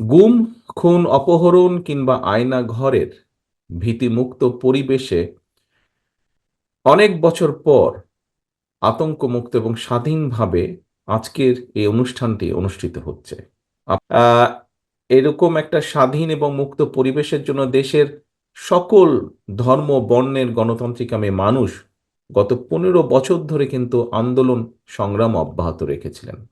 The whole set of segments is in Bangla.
গুম, খুন, অপহরণ কিংবা আয়না ঘরের ভীতিমুক্ত পরিবেশে অনেক বছর পর আতঙ্কমুক্ত এবং স্বাধীনভাবে আজকের এই অনুষ্ঠানটি অনুষ্ঠিত হচ্ছে। এরকম একটা স্বাধীন এবং মুক্ত পরিবেশের জন্য দেশের সকল ধর্ম, বর্ণের গণতান্ত্রিক গণতান্ত্রিকামী মানুষ গত পনেরো বছর ধরে কিন্তু আন্দোলন সংগ্রাম অব্যাহত রেখেছিলেন।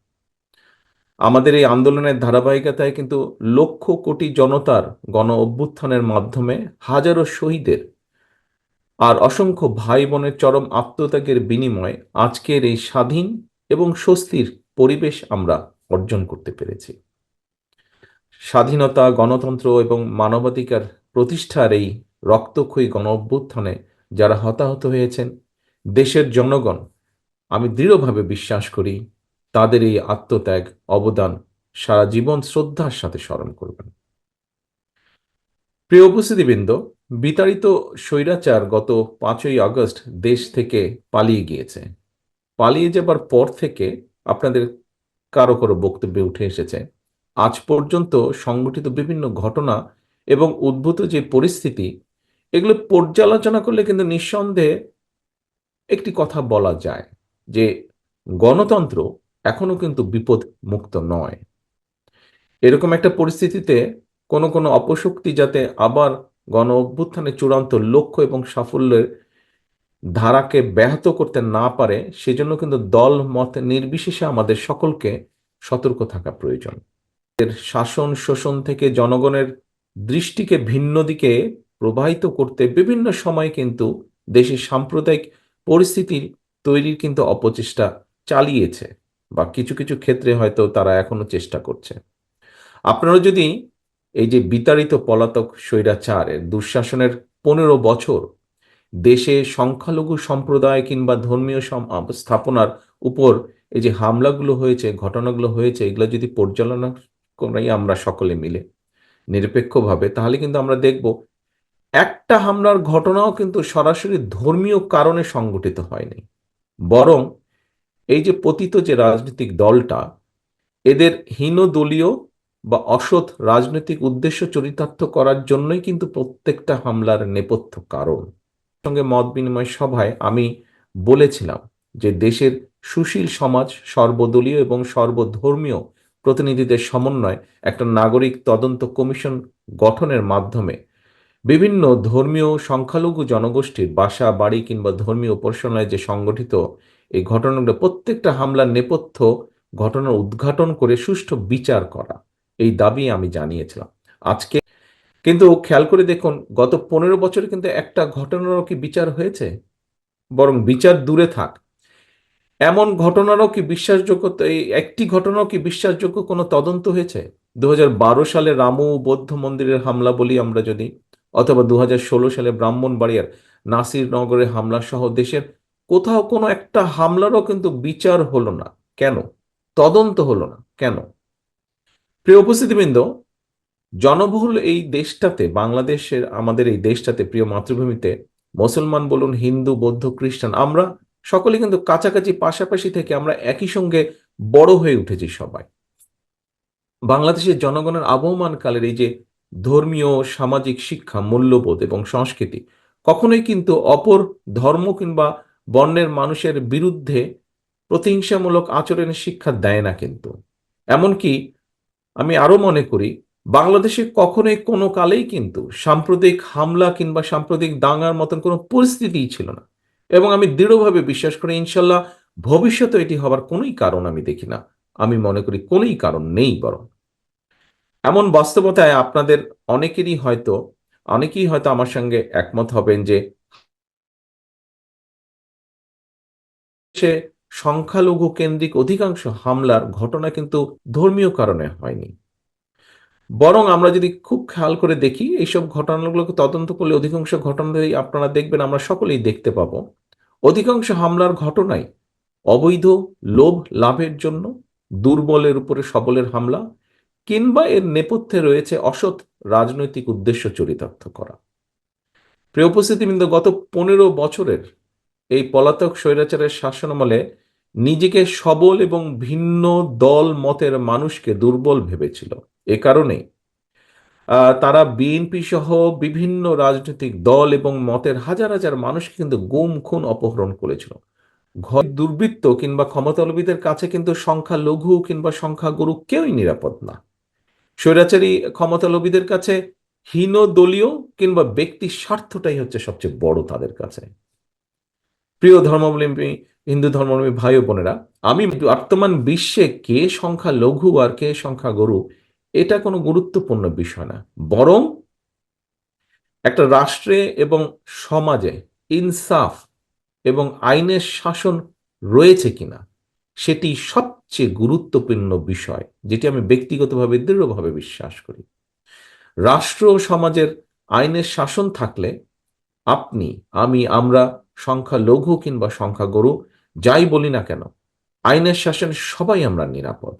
আমাদের এই আন্দোলনের ধারাবাহিকতায় কিন্তু লক্ষ কোটি জনতার গণ অভ্যুত্থানের মাধ্যমে হাজারো শহীদের আর অসংখ্য ভাই বোনের চরম আত্মত্যাগের বিনিময়ে আজকের এই স্বাধীন এবং স্বস্তির পরিবেশ আমরা অর্জন করতে পেরেছি। স্বাধীনতা, গণতন্ত্র এবং মানবাধিকার প্রতিষ্ঠার এই রক্তক্ষয়ী গণ অভ্যুত্থানে যারা হতাহত হয়েছেন, দেশের জনগণ, আমি দৃঢ়ভাবে বিশ্বাস করি তাদের এই আত্মত্যাগ, অবদান সারা জীবন শ্রদ্ধার সাথে স্মরণ করবেন। প্রিয় উপস্থিতিবৃন্দ, বিতাড়িত স্বৈরাচার গত পাঁচই আগস্ট দেশ থেকে পালিয়ে গিয়েছে। পালিয়ে যাবার পর থেকে আপনাদের কারও কারও বক্তব্যে উঠে এসেছে। আজ পর্যন্ত সংগঠিত বিভিন্ন ঘটনা এবং উদ্ভূত যে পরিস্থিতি, এগুলো পর্যালোচনা করলে কিন্তু নিঃসন্দেহে একটি কথা বলা যায় যে গণতন্ত্র এখনও কিন্তু বিপদ মুক্ত নয়। এরকম একটা পরিস্থিতিতে কোনো কোনো অপশক্তি যাতে আবার গণ অভ্যুত্থানের চূড়ান্ত লক্ষ্য এবং সাফল্যের ধারাকে ব্যাহত করতে না পারে, সেজন্য কিন্তু দল, মত নির্বিশেষে আমাদের সকলকে সতর্ক থাকা প্রয়োজন। এর শাসন, শোষণ থেকে জনগণের দৃষ্টিকে ভিন্ন দিকে প্রবাহিত করতে বিভিন্ন সময় কিন্তু দেশের সাম্প্রদায়িক পরিস্থিতির তৈরির কিন্তু অপচেষ্টা চালিয়েছে। বা কিছু কিছু ক্ষেত্রে হয়তো তারা এখনও চেষ্টা করছে। আপনারা যদি এই যে বিতাড়িত পলাতক স্বৈরাচারের দুঃশাসনের পনেরো বছর দেশে সংখ্যালঘু সম্প্রদায় কিংবা ধর্মীয় স্থাপনার উপর এই যে হামলাগুলো হয়েছে, ঘটনাগুলো হয়েছে, এগুলো যদি পর্যালোচনা করি আমরা সকলে মিলে নিরপেক্ষভাবে, তাহলে কিন্তু আমরা দেখব একটা হামলার ঘটনাও কিন্তু সরাসরি ধর্মীয় কারণে সংঘটিত হয়নি। বরং এই যে পতিত যে রাজনৈতিক দলটা, এদের হীনদলীয় বা অসৎ রাজনৈতিক উদ্দেশ্য চরিতার্থ করার জন্যই কিন্তু প্রত্যেকটা হামলার নেপথ্য কারণ। সঙ্গে মত বিনিময় সভায় আমি বলেছিলাম যে দেশের সুশীল সমাজ, সর্বদলীয় এবং সর্বধর্মীয় প্রতিনিধিদের সমন্বয় একটা নাগরিক তদন্ত কমিশন গঠনের মাধ্যমে বিভিন্ন ধর্মীয় সংখ্যালঘু জনগোষ্ঠীর বাসা, বাড়ি কিংবা ধর্মীয় উপাসনায় যে সংগঠিত এই ঘটনাগুলো প্রত্যেকটা হামলার নেপথ্য ঘটনার উদ্ঘাটন করে সুষ্ঠু বিচার করা। এই দাবি আমি জানিয়েছিলাম। আজকে কিন্তু খেয়াল করে দেখুন, গত পনেরো বছরে কিন্তু একটা ঘটনারও কি বিচার হয়েছে? বরং বিচার দূরে থাক। এমন ঘটনারও কি বিশ্বাসযোগ্য, এই একটি ঘটনাও কি বিশ্বাসযোগ্য কোনো তদন্ত হয়েছে? দু হাজার বারো সালে রামু বৌদ্ধ মন্দিরের হামলা বলি আমরা যদি, অথবা দু হাজার ষোলো সালে ব্রাহ্মণবাড়িয়ার নাসিরনগরের হামলা সহ দেশের কোথাও কোনো একটা হামলারও কিন্তু বিচার হলো না। কেন? তদন্ত হলো না। কেন? প্রিয় উপস্থিতিবৃন্দ, জনবহুল এই দেশটাতে, বাংলাদেশের, আমাদের এই দেশটাতে, প্রিয় মাতৃভূমিতে, মুসলমান বলুন, হিন্দু, বৌদ্ধ, খ্রিস্টান, আমরা সকলে কিন্তু কাছাকাছি, পাশাপাশি থেকে আমরা একই সঙ্গে বড় হয়ে উঠেছি সবাই। বাংলাদেশের জনগণের আবহমান কালের এই যে ধর্মীয়, সামাজিক শিক্ষা, মূল্যবোধ এবং সংস্কৃতি, কখনোই কিন্তু অপর ধর্ম কিংবা বর্ণের মানুষের বিরুদ্ধে প্রতিহিংসামূলক আচরণের শিক্ষা দেয় না কিন্তু। এমনকি আমি আরও মনে করি, বাংলাদেশে কখনোই কোনো কালেই কিন্তু সাম্প্রদায়িক হামলা কিংবা সাম্প্রদায়িক দাঙ্গার মতন কোনো পরিস্থিতিই ছিল না। এবং আমি দৃঢ়ভাবে বিশ্বাস করি, ইনশাল্লাহ ভবিষ্যতে এটি হবার কোনোই কারণ আমি দেখি না। আমি মনে করি কোনোই কারণ নেই বরং। এমন বাস্তবতায় আপনাদের অনেকেরই হয়তো, অনেকেই হয়তো আমার সঙ্গে একমত হবেন যে সে সংখ্যালঘু কেন্দ্রিক অধিকাংশ হামলার ঘটনা কিন্তু ধর্মীয় কারণে হয়নি। বরং আমরা যদি খুব খেয়াল করে দেখি, এইসব ঘটনাগুলোকে তদন্ত করলে অধিকাংশ ঘটনাতেই আপনারা দেখবেন, আমরা সকলেই দেখতে পাবো। অধিকাংশ হামলার ঘটনাই অবৈধ, লোভ লাভের জন্য, দুর্বলের উপরে সবলের হামলা, কিংবা এর নেপথ্যে রয়েছে অসৎ রাজনৈতিক উদ্দেশ্য চরিতার্থ করা। প্রিয় উপস্থিতিবৃন্দ, গত পনেরো বছরের এই পলাতক স্বৈরাচারের শাসনামলে নিজেকে সবল এবং ভিন্ন দল মতের মানুষকে দুর্বল ভেবেছিল। এ কারণে তারা বিএনপি সহ বিভিন্ন রাজনৈতিক দল এবং মতের হাজার হাজার মানুষকে কিন্তু গুম, খুন, অপহরণ করেছিল। ঘর দুর্বৃত্ত কিংবা ক্ষমতালোভীদের কাছে কিন্তু সংখ্যালঘু কিংবা সংখ্যাগুরু কেউই নিরাপদ না। স্বৈরাচারী ক্ষমতালোভীদের কাছে হীন দলীয় কিংবা ব্যক্তি স্বার্থটাই হচ্ছে সবচেয়ে বড় তাদের কাছে। প্রিয় ধর্মাবলম্বী, হিন্দু ধর্মাবলম্বী ভাই বোনেরা, আমি বর্তমান বিশ্বে কে সংখ্যা লঘু আর কে সংখ্যা গরু, এটা কোনো গুরুত্বপূর্ণ বিষয় না। বরং একটা রাষ্ট্রে এবং সমাজে ইনসাফ এবং আইনের শাসন রয়েছে কিনা, সেটি সবচেয়ে গুরুত্বপূর্ণ বিষয়, যেটি আমি ব্যক্তিগতভাবে, দৃঢ়ভাবে বিশ্বাস করি। রাষ্ট্র ও সমাজের আইনের শাসন থাকলে আপনি, আমি, আমরা সংখ্যা লঘু কিংবা সংখ্যা গরু যাই বলি না কেন আইনের শাসন সবাই আমরা নিরাপদ।